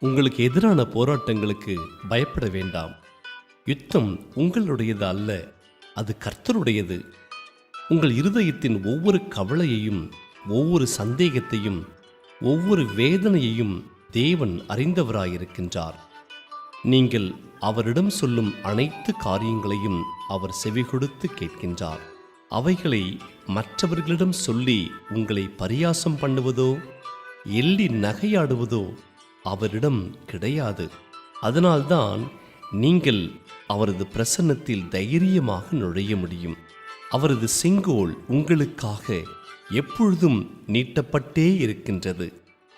உங்களுக்கு எதிரான போராட்டங்களுக்கு பயப்பட வேண்டாம். யுத்தம் உங்களுடையது அல்ல அது கர்த்தருடையது. உங்கள் இருதயத்தின் ஒவ்வொரு கவலையையும் ஒவ்வொரு சந்தேகத்தையும் ஒவ்வொரு வேதனையையும் தேவன் அறிந்தவராயிருக்கின்றார். நீங்கள் அவரிடம் சொல்லும் அனைத்து காரியங்களையும் அவர் செவி கொடுத்து கேட்கின்றார். அவைகளை மற்றவர்களிடம் சொல்லி உங்களை பரியாசம் பண்ணுவதோ எள்ளி நகையாடுவதோ அவரிடம் கிடையாது. அதனால்தான் நீங்கள் அவரது பிரசன்னத்தில் தைரியமாக நுழைய முடியும். அவரது செங்கோல் உங்களுக்காக எப்பொழுதும் நீட்டப்பட்டே இருக்கின்றது.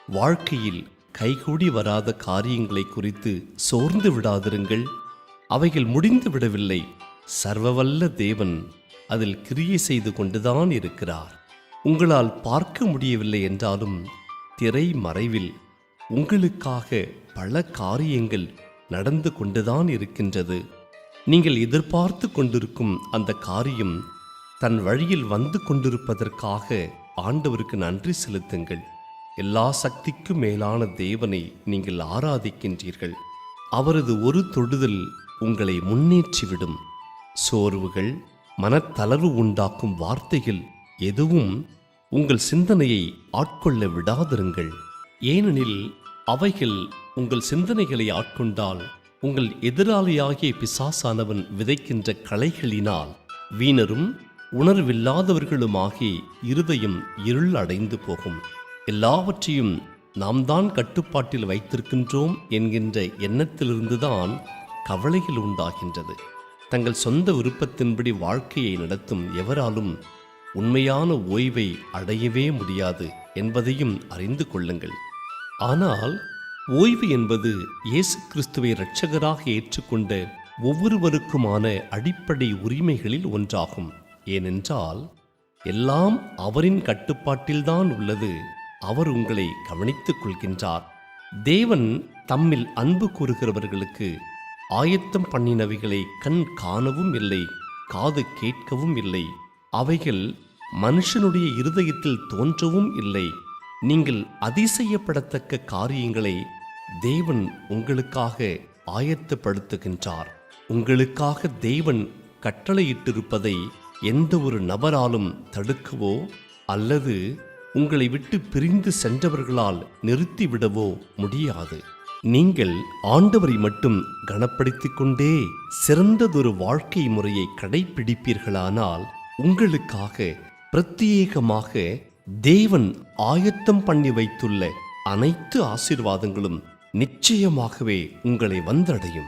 வாழ்க்கையில் கைகூடி வராத காரியங்களை குறித்து சோர்ந்து விடாதிருங்கள். அவைகள் முடிந்து விடவில்லை. சர்வவல்ல தேவன் அதில் கிரியை செய்து கொண்டுதான் இருக்கிறார். உங்களால் பார்க்க முடியவில்லை என்றாலும் திரை மறைவில் உங்களுக்காக பல காரியங்கள் நடந்து கொண்டுதான் இருக்கின்றது. நீங்கள் எதிர்பார்த்து கொண்டிருக்கும் அந்த காரியம் தன் வழியில் வந்து கொண்டிருப்பதற்காக ஆண்டவருக்கு நன்றி செலுத்துங்கள். எல்லா சக்திக்கும் மேலான தேவனை நீங்கள் ஆராதிக்கின்றீர்கள். அவரது ஒரு தொடுதல் உங்களை முன்னேற்றிவிடும். சோர்வுகள் மனத்தளர்வு உண்டாக்கும் வார்த்தைகள் எதுவும் உங்கள் சிந்தனையை ஆட்கொள்ள விடாதிருங்கள். ஏனெனில் அவைகள் உங்கள் சிந்தனைகளை ஆட்கொண்டால் உங்கள் எதிராளியாகிய பிசாசானவன் விதைக்கின்ற களைகளினால் வீணரும் உணர்வில்லாதவர்களுமாகி இருதயம் இருள் அடைந்து போகும். எல்லாவற்றையும் நாம் தான் கட்டுப்பாட்டில் வைத்திருக்கின்றோம் என்கின்ற எண்ணத்திலிருந்துதான் கவலைகள் உண்டாகின்றது. தங்கள் சொந்த விருப்பத்தின்படி வாழ்க்கையை நடத்தும் எவராலும் உண்மையான ஓய்வை அடையவே முடியாது என்பதையும் அறிந்து கொள்ளுங்கள். ஆனால் ஓய்வு என்பது இயேசு கிறிஸ்துவை இரட்சகராக ஏற்றுக்கொண்ட ஒவ்வொருவருக்குமான அடிப்படை உரிமைகளில் ஒன்றாகும். ஏனென்றால் எல்லாம் அவரின் கட்டுப்பாட்டில்தான் உள்ளது. அவர் உங்களை கவனித்துக் கொள்கின்றார். தேவன் தம்மில் அன்பு கூறுகிறவர்களுக்கு ஆயத்தம் பண்ணினவைகளை கண் காணவும் இல்லை காது கேட்கவும் இல்லை. அவைகள் மனுஷனுடைய இருதயத்தில் தோன்றவும் இல்லை. நீங்கள் அதிசயப்படத்தக்க காரியங்களை தேவன் உங்களுக்காக ஆயத்தப்படுத்துகின்றார். உங்களுக்காக தேவன் கட்டளையிட்டிருப்பதை எந்த ஒரு நபராலும் தடுக்கவோ அல்லது உங்களை விட்டு பிரிந்து சென்றவர்களால் நிறுத்திவிடவோ முடியாது. நீங்கள் ஆண்டவரை மட்டும் கனப்படுத்திக் கொண்டே சிறந்ததொரு வாழ்க்கை முறையை கடைபிடிப்பீர்களானால் உங்களுக்காக பிரத்யேகமாக தேவன் ஆயத்தம் பண்ணி வைத்துள்ள அனைத்து ஆசீர்வாதங்களும் நிச்சயமாகவே உங்களை வந்தடையும்.